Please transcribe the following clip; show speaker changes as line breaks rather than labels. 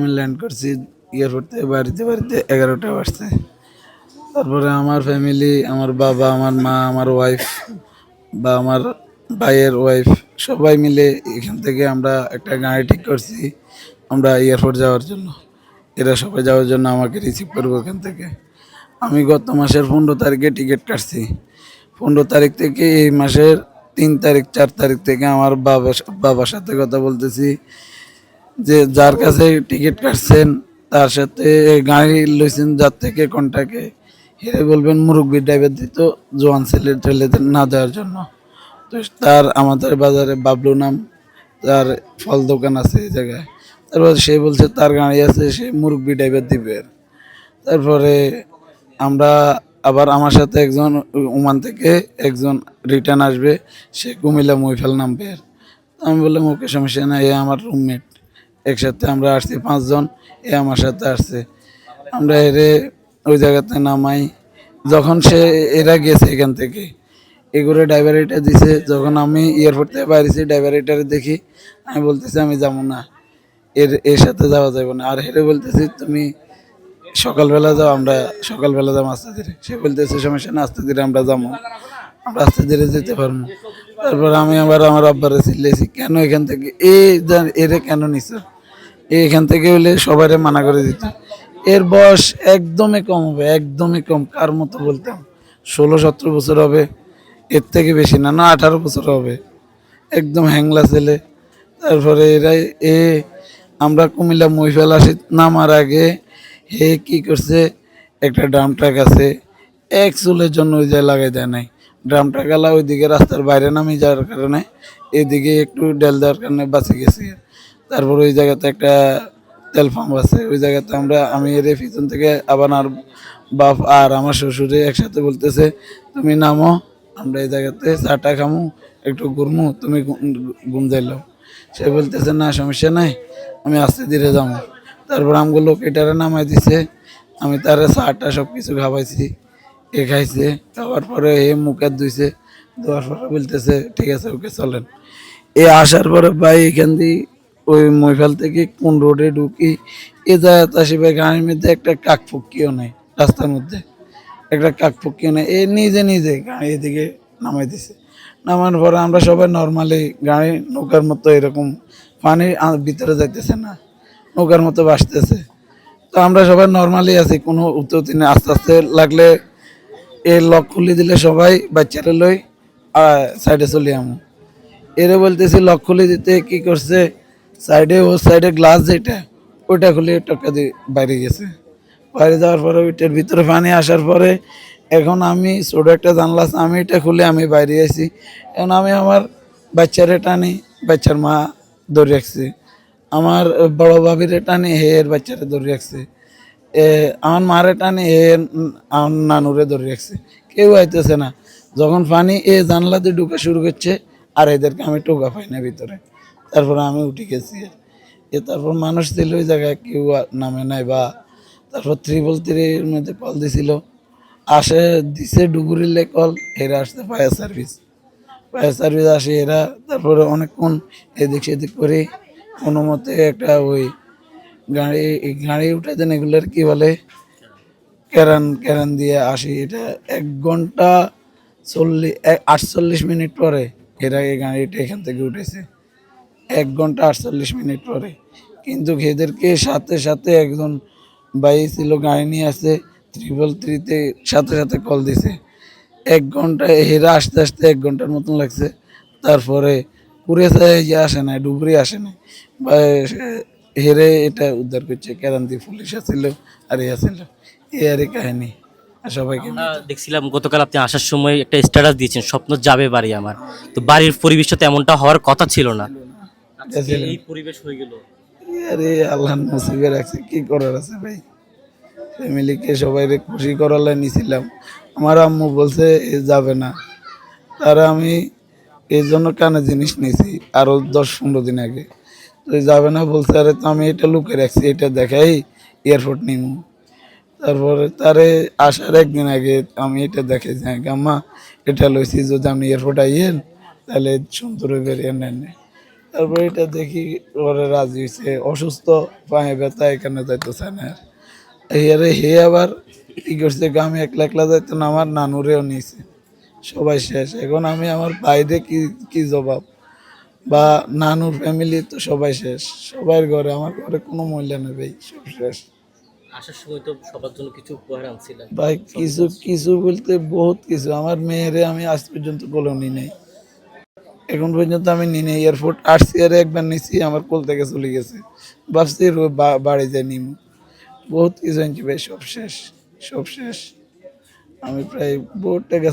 আমি ল্যান্ড করছি এয়ারপোর্ট থেকে বাড়িতে বাড়িতে এগারোটা বাজছে। তারপরে আমার ফ্যামিলি আমার বাবা, আমার মা, আমার ওয়াইফ বা আমার ভাইয়ের ওয়াইফ সবাই মিলে এখান থেকে আমরা একটা গাড়ি ঠিক করছি, আমরা এয়ারপোর্ট যাওয়ার জন্য। এরা সবাই যাওয়ার জন্য আমাকে রিসিভ করব এখান থেকে। আমি গত মাসের পনেরো তারিখে টিকিট কাটছি। পনেরো তারিখ থেকে এই মাসের তিন তারিখ, চার তারিখ থেকে আমার বাবা, বাবার সাথে কথা বলতেছি। যে যার কাছে টিকিট কাটছেন, তার সাথে গাড়ি লইছেন, যার থেকে কন্টাকে হেরে বলবেন, মুরব্বী ড্রাইভার দিত, জোয়ান ছেলে ছেলেদের না দেওয়ার জন্য। তো তার আমাদের বাজারে বাবলু নাম, তার ফল দোকান আছে এই জায়গায়। তারপর সে বলছে, তার গাড়ি আছে, সে মুরব্বী ড্রাইভার দিবে। তারপরে আমরা আবার আমার সাথে একজন ওমান থেকে একজন রিটার্ন আসবে, সে কুমিল্লা মহিফাল নামবে আমি বললাম, ওকে, সমস্যা নাই আমার রুমমেট একসাথে আমরা আসছি পাঁচজন, এ আমার সাথে আসছে। আমরা এরে ওই জায়গাতে নামাই। যখন সে এরা গেছে এখান থেকে, এগুলো ড্রাইভার এটা দিছে। যখন আমি এয়ারপোর্ট থেকে বাইরেছি ড্রাইভার এটারে দেখি, আমি বলতেছি, আমি যাব না। এর এর সাথে যাওয়া যাবে না। আর হেরে বলতেছি, তুমি সকালবেলা যাও, আমরা সকালবেলা যাব আস্তে ধীরে। সে বলতেছে, সমস্যা না আস্তে ধীরে আমরা যাব। আমরা আস্তে ধীরে যেতে পারব। তারপর আমি আবার আমার আব্বারে চিল্লেছি কেন এখান থেকে? এ জান- এরে কেন নিছ? এখান থেকে হলে সবারে মানা করে দিত। এর বয়স একদমই কম হবে, একদমই কম, কার মতো বলতাম? ষোলো, সতেরো বছর হবে, এর থেকে বেশি না না, আঠারো বছর হবে। একদম হ্যাংলা ছেলে। তারপরে এরা এ, আমরা কুমিল্লা মহিফেল আসি, নামার আগে হে কি করছে? একটা ড্রাম ট্রাক আছে, এক চুলের জন্য ওই জায়গায় লাগাই দেয় নাই। ড্রাম ট্রাকালা ওইদিকে রাস্তার বাইরে নামি যাওয়ার কারণে এদিকে একটু ডেল দেওয়ার কারণে বাঁচে গেছি। তারপর ওই জায়গাতে একটা তেল পাম্প আছে, ওই জায়গাতে আমরা, আমি এর পিছন থেকে আবার আর বাপ আর আমার শ্বশুরে একসাথে বলতেছে, তুমি নামো, আমরা এই জায়গাতে চাটা খামু, একটু ঘুরমু, তুমি ঘুম- যাইলাম সে বলতেছে, না, সমস্যা নাই, আমি আস্তে ধীরে যাব। তারপর আমগুলো লোকেটারে নামাই দিছে, আমি তারে চাটা সব কিছু খাওয়াইছি, এ খাইছে, খাওয়ার পরে এ মুখে ধুইছে, ধোয়ার পরে বলতেছে, ঠিক আছে, ওকে চলেন। এ আসার পরে ভাই এখান দিয়ে ওই মহিফাল থেকে কোন রোডে ঢুকি, এ যায় আসিবে গাড়ির মধ্যে একটা কাক ফুকিও নেই, রাস্তার মধ্যে। একটা কাক ফুকিও নেই, এ নিজে নিজে গাড়ি এদিকে নামাই দিছে। নামার পরে আমরা সবাই নর্মালি গাড়ি নৌকার মতো এরকম পানি ভিতরে যাইতেছে না, নৌকার মতো বাসতেছে তো আমরা সবাই নর্মালি আছি, কোনো উত্তর নেই। আস্তে আস্তে লাগলে এ লক খুলে দিলে সবাই বাচ্চারা লই সাইডে চলে আমু। এরে বলতেছি লক খুলে দিতে, কি করছে? সাইডে ও সাইডে গ্লাস যেটা ওইটা খুলে টকা দিয়ে বাইরে গেছে। বাইরে যাওয়ার পরে ওইটার ভিতরে পানি আসার পরে এখন আমি ছোট একটা জানলা আছে, আমি এটা খুলে আমি বাইরে আছি এখন আমি আমার বাচ্চারে টানি বাচ্চার মা ধরে রাখছে। আমার বড় ভাবিরে টানি হে এর বাচ্চারে ধরে রাখছে। আমার মারে টানি হে উম, আমার নানুরে ধরে রাখছে। কেউ আইতেছে না। যখন পানি এ জানলা দিয়ে ঢুকা শুরু করছে আর এদেরকে আমি টোকা পাই না ভিতরে। তারপরে আমি উঠে গেছি। এ তারপর মানুষ ছিল ওই জায়গায় কেউ নামে নাই বা তারপর ত্রিপল থ্রির মধ্যে কল দিছিল। আসে, দিছে ডুবুরিলে কল এরা আসতে ফায়ার সার্ভিস। ফায়ার সার্ভিস আসে, এরা তারপরে অনেকক্ষণ এদিক সেদিক করে কোনো মতে একটা ওই গাড়ি গাড়ি উঠাতেন এগুলোর কি বলে? ক্যারান ক্যারান দিয়ে আসি। এটা এক ঘণ্টা চল্লিশ আটচল্লিশ মিনিট পরে এরা এই গাড়িটা এখান থেকে উঠেছে। এক ঘণ্টা আটচল্লিশ মিনিট পরে। কিন্তু এদেরকে সাথে সাথে একজন ভাই ছিল গাড়ি নিয়ে আসে ত্রিপল থ্রিতে সাথে সাথে কল দিছে। এক ঘণ্টা হেরা আসতে আসতে এক ঘণ্টার মতন লাগছে। তারপরে পুরে যে আসে না ডুবরি আসে না বা হেরে এটা উদ্ধার করছে, কেরান্তি পুলিশ আসছিল আর ইয়ে আসছিল এ আর কাহিনী। সবাইকে
দেখছিলাম, গতকাল আপনি আসার সময় একটা স্ট্যাটাস দিয়েছেন, স্বপ্ন যাবে বাড়ি আমার। তো বাড়ির পরিবেশটা তেমনটা হওয়ার কথা ছিল না। আজকে এই পরিবেশ হয়ে গেল।
আরে আল্লাহ নসিবে রাখছে কি করার আছে ভাই? ফ্যামিলিকে সবাই খুশি করালে নিছিলাম। আমার আম্মু বলছে যাবে না। তারা আমি এই জন্য কানে জিনিস নিছি আরও দশ পনেরো দিন আগে। তো এ যাবে না বলছে আরে তো আমি এটা লুকে রাখছি এটা দেখাই এয়ারপোর্ট নিমু। তারপরে তারে আসার একদিন আগে আমি এটা দেখে যাই আম্মা এটা লইছি যদি আপনি এয়ারপোর্ট আইয়েন তাহলে সুন্দর বেরিয়ে নেন। তারপরে এটা দেখি ওরে রাজি হয়েছে অসুস্থ পায়ে ব্যথা এখানে যাইতে না। এই হে আবার কি করছে আমি একলা একলা যাইতো না আমার নানুরেও নিয়েছে। সবাই শেষ। এখন আমি আমার বাইরে কি কি জবাব? বা নানুর ফ্যামিলি তো সবাই শেষ। সবার ঘরে আমার ঘরে কোনো মূল্য নেই সব শেষ।
আসার সময় তো সবার জন্য কিছু উপহার আনছিলেন।
ভাই কিছু কিছু বলতে বহুত কিছু। আমার মেয়েরে আমি আজ পর্যন্ত কোলেও নি নেই। এখন পর্যন্ত আমি নিনে এয়ারপোর্ট আসছি আর একবার নিছি, আমার কোল থেকে চলে গেছে। ভাবছি বাড়ি যাই নিম। বহুত কিছু ভাই, সব শেষ সব শেষ। আমি প্রায় বহুত টাকা